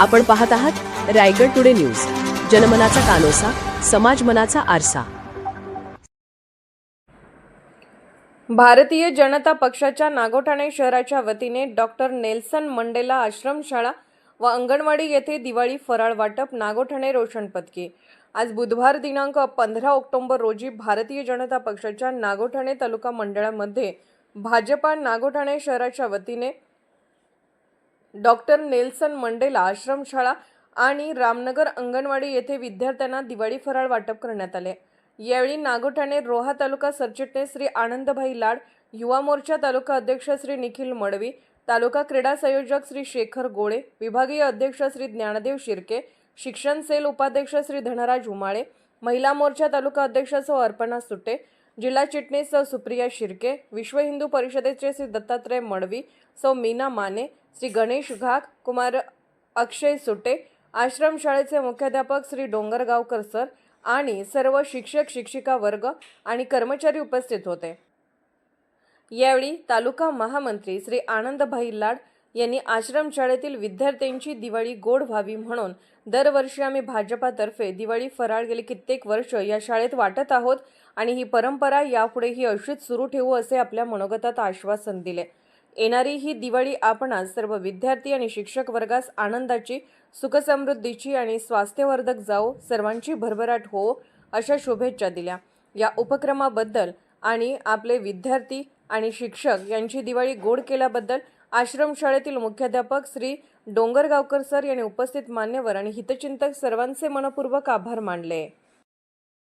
आपण पाहत आहात रायगड टुडे न्यूज. जनमनाचा कानोसा समाज मनाचा आरसा. भारतीय जनता पक्षाच्या नागोठाणे शहराच्या वतीने डॉक्टर नेल्सन मंडेला आश्रमशाळा व अंगणवाडी येथे दिवाळी फराळ वाटप नागोठाणे रोशन आज बुधवार दिनांक पंधरा ऑक्टोबर रोजी भारतीय जनता पक्षाच्या नागोठाणे तालुका मंडळामध्ये भाजपा नागोठाणे शहराच्या वतीने डॉक्टर नेल्सन मंडेला आश्रमशाळा आणि रामनगर अंगणवाडी येथे विद्यार्थ्यांना दिवाळी फराळ वाटप करण्यात आले. यावेळी नागोठाणे रोहा तालुका सरचिटणीस श्री आनंदभाई लाड युवा मोर्चा तालुका अध्यक्ष श्री निखिल मडवी तालुका क्रीडा संयोजक श्री शेखर गोळे विभागीय अध्यक्ष श्री ज्ञानदेव शिर्के शिक्षण सेल उपाध्यक्ष श्री धनराज उमाळे महिला मोर्चा तालुका अध्यक्ष सौ अर्पणा सुट्टे जिल्हा चिटणीस सौ सुप्रिया शिर्के विश्व हिंदू परिषदेचे श्री दत्तात्रय मडवी सौ मीना माने श्री गणेश घाक कुमार अक्षय सुटे आश्रमशाळेचे मुख्याध्यापक श्री डोंगरगावकर सर आणि सर्व शिक्षक शिक्षिका वर्ग आणि कर्मचारी उपस्थित होते. यावेळी तालुका महामंत्री श्री आनंदभाई लाड यांनी आश्रमशाळेतील विद्यार्थ्यांची दिवाळी गोड व्हावी म्हणून दरवर्षी आम्ही भाजपातर्फे दिवाळी फराळ गेली कित्येक वर्ष या शाळेत वाटत आहोत आणि ही परंपरा यापुढेही अशीच सुरू ठेवू असे आपल्या मनोगतात आश्वासन दिले. येणारी ही दिवाळी आपणास सर्व विद्यार्थी आणि शिक्षक वर्गास आनंदाची सुखसमृद्धीची आणि स्वास्थ्यवर्धक जाओ सर्वांची भरभराट हो अशा शुभेच्छा दिल्या. या उपक्रमाबद्दल आणि आपले विद्यार्थी आणि शिक्षक यांची दिवाळी गोड केल्याबद्दल आश्रमशाळेतील मुख्याध्यापक श्री डोंगरगावकर सर यांनी उपस्थित मान्यवर आणि हितचिंतक सर्वांचे मनपूर्वक आभार मानले.